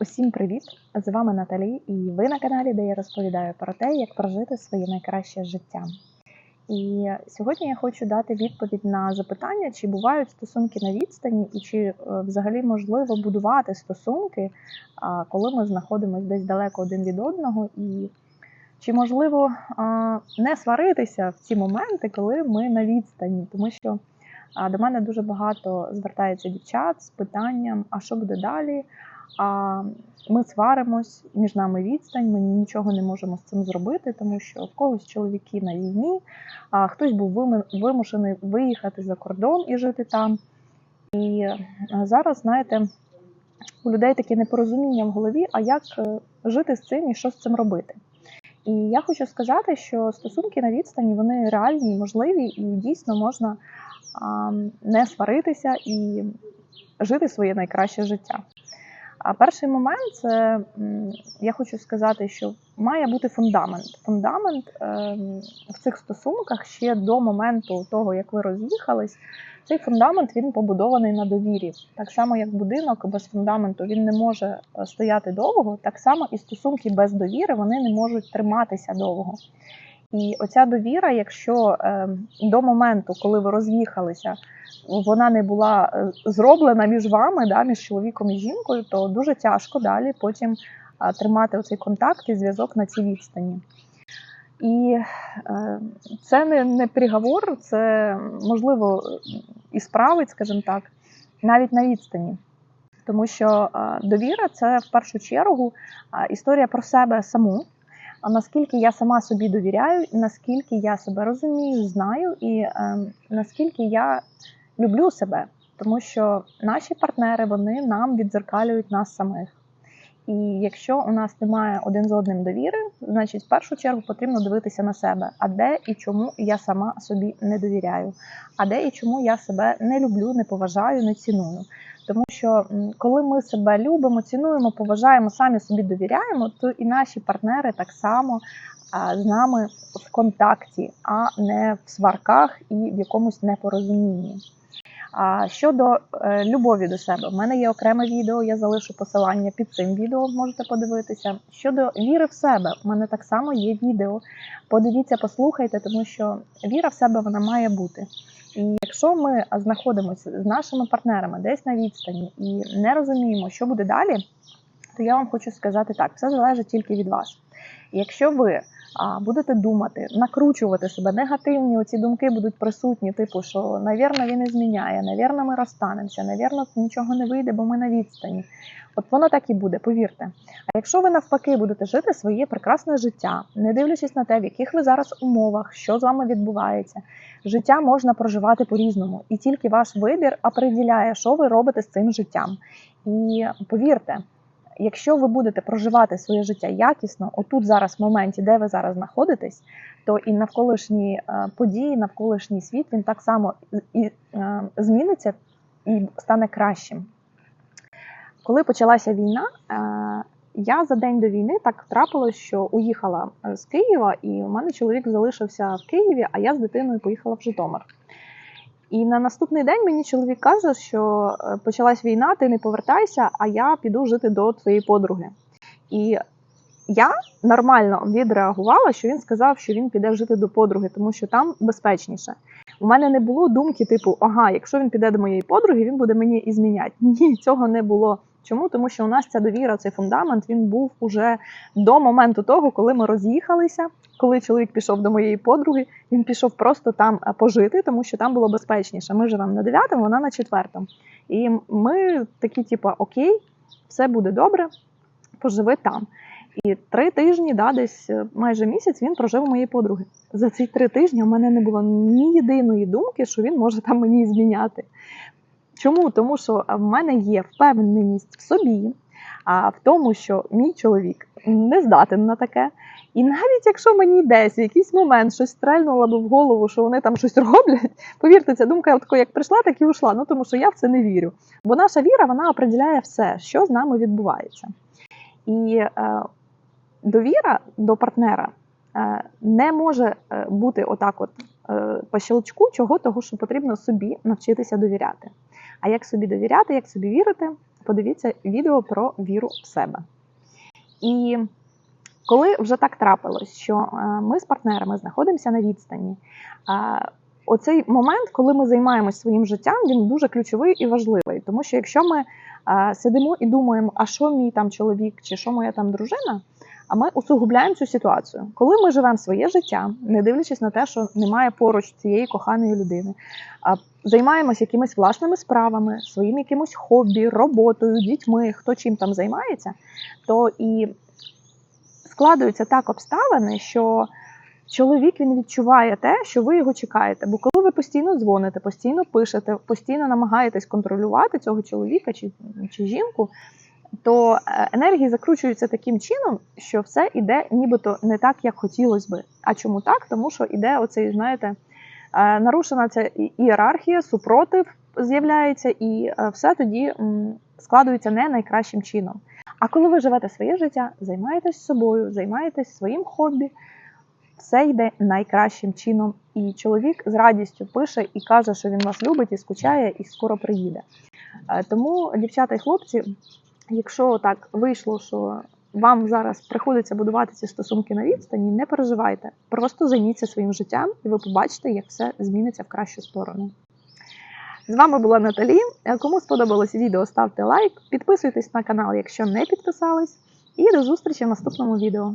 Усім привіт! З вами Наталі, і ви на каналі, де я розповідаю про те, як прожити своє найкраще життя. І сьогодні я хочу дати відповідь на запитання, чи бувають стосунки на відстані, і чи е, взагалі можливо будувати стосунки, коли ми знаходимося десь далеко один від одного, і чи можливо не сваритися в ці моменти, коли ми на відстані, тому що до мене дуже багато звертається дівчат з питанням, а що буде далі? А ми сваримось, між нами відстань, ми нічого не можемо з цим зробити, тому що в когось чоловіки на війні, а хтось був вимушений виїхати за кордон і жити там. І е, зараз, знаєте, у людей таке непорозуміння в голові, а як е, жити з цим і що з цим робити. І я хочу сказати, що стосунки на відстані вони реальні, можливі, і дійсно можна а, не сваритися і жити своє найкраще життя. А перший момент це я хочу сказати, що має бути фундамент. Фундамент ем, в цих стосунках ще до моменту того, як ви роз'їхались. Цей фундамент він побудований на довірі. Так само, як будинок без фундаменту він не може е, стояти довго, так само і стосунки без довіри вони не можуть триматися довго. І оця довіра, якщо е, до моменту, коли ви роз'їхалися, вона не була е, зроблена між вами, да, між чоловіком і жінкою, то дуже тяжко далі потім тримати оцей контакт і зв'язок на цій відстані. І е, це не, не приговор, це можливо і справить, скажімо так, навіть на відстані. Тому що е, довіра це в першу чергу історія про себе саму. А наскільки я сама собі довіряю, наскільки я себе розумію, знаю, і е, наскільки я люблю себе, тому що наші партнери вони нам відзеркалюють нас самих. І якщо у нас немає один з одним довіри, значить в першу чергу потрібно дивитися на себе, а де і чому я сама собі не довіряю, а де і чому я себе не люблю, не поважаю, не ціную. Тому що коли ми себе любимо, цінуємо, поважаємо, самі собі довіряємо, то і наші партнери так само з нами в контакті, а не в сварках і в якомусь непорозумінні. А щодо е, любові до себе, в мене є окреме відео, я залишу посилання під цим відео, можете подивитися. Щодо віри в себе, в мене так само є відео. Подивіться, послухайте, тому що віра в себе вона має бути. І якщо ми знаходимося з нашими партнерами десь на відстані і не розуміємо, що буде далі, то я вам хочу сказати так: все залежить тільки від вас. І якщо ви будете думати, накручувати себе, негативні оці думки будуть присутні, типу, що навірно він не зміняє, навірно, ми розстанемося, навірно, нічого не вийде, бо ми на відстані. От воно так і буде, повірте. А якщо ви навпаки будете жити своє прекрасне життя, не дивлячись на те, в яких ви зараз умовах, що з вами відбувається, життя можна проживати по-різному, і тільки ваш вибір определяє, що ви робите з цим життям. І повірте, якщо ви будете проживати своє життя якісно, отут зараз в моменті, де ви зараз знаходитесь, то і навколишні е, події, навколишній світ він так само і е, зміниться і стане кращим. Коли почалася війна, е, я за день до війни так трапилось, що уїхала з Києва, і у мене чоловік залишився в Києві, а я з дитиною поїхала в Житомир. І на наступний день мені чоловік каже, що е, почалась війна, ти не повертайся, а я піду жити до твоєї подруги. І я нормально відреагувала, що він сказав, що він піде жити до подруги, тому що там безпечніше. У мене не було думки, типу, ага, якщо він піде до моєї подруги, він буде мені і зміняти. Ні, цього не було. Чому? Тому що у нас ця довіра, цей фундамент, він був уже до моменту того, коли ми роз'їхалися. Коли чоловік пішов до моєї подруги, він пішов просто там е, пожити, тому що там було безпечніше. Ми живемо на дев'ятому, вона на четвертому. І ми такі, типу, окей, все буде добре, поживи там. І три тижні, да, десь е, майже місяць, він прожив у моєї подруги. За ці три тижні у мене не було ні єдиної думки, що він може там мені зміняти. Чому? Тому що в мене є впевненість в собі, а в тому, що мій чоловік не здатен на таке. І навіть якщо мені десь в якийсь момент щось стрельнуло б в голову, що вони там щось роблять, повірте, ця думка тако, як прийшла, так і ушла. Ну тому що я в це не вірю. Бо наша віра вона определяє все, що з нами відбувається. І е, довіра до партнера е, не може е, бути отак, от е, по щелчку, чого того, що потрібно собі навчитися довіряти. А як собі довіряти, як собі вірити, подивіться відео про віру в себе. І коли вже так трапилось, що е, ми з партнерами знаходимося на відстані, е, оцей момент, коли ми займаємось своїм життям, він дуже ключовий і важливий. Тому що якщо ми е, сидимо і думаємо, а що мій там чоловік чи що моя там дружина, а ми усугубляємо цю ситуацію. Коли ми живемо своє життя, не дивлячись на те, що немає поруч цієї коханої людини, а займаємось якимись власними справами, своїм якимось хобі, роботою, дітьми, хто чим там займається, то і складуються так обставини, що чоловік він відчуває те, що ви його чекаєте. Бо коли ви постійно дзвоните, постійно пишете, постійно намагаєтесь контролювати цього чоловіка чи, чи жінку, то е, енергії закручуються таким чином, що все іде нібито не так, як хотілося би. А чому так? Тому що іде оцей, знаєте, е, нарушена ця ієрархія, супротив з'являється, і е, все тоді складується не найкращим чином. А коли ви живете своє життя, займаєтесь собою, займаєтесь своїм хобі, все йде найкращим чином. І чоловік з радістю пише і каже, що він вас любить і скучає, і скоро приїде. Тому, дівчата і хлопці, якщо так вийшло, що вам зараз приходиться будувати ці стосунки на відстані, не переживайте. Просто займіться своїм життям, і ви побачите, як все зміниться в кращу сторону. З вами була Наталі. Кому сподобалось відео, ставте лайк, підписуйтесь на канал, якщо не підписались, і до зустрічі в наступному відео.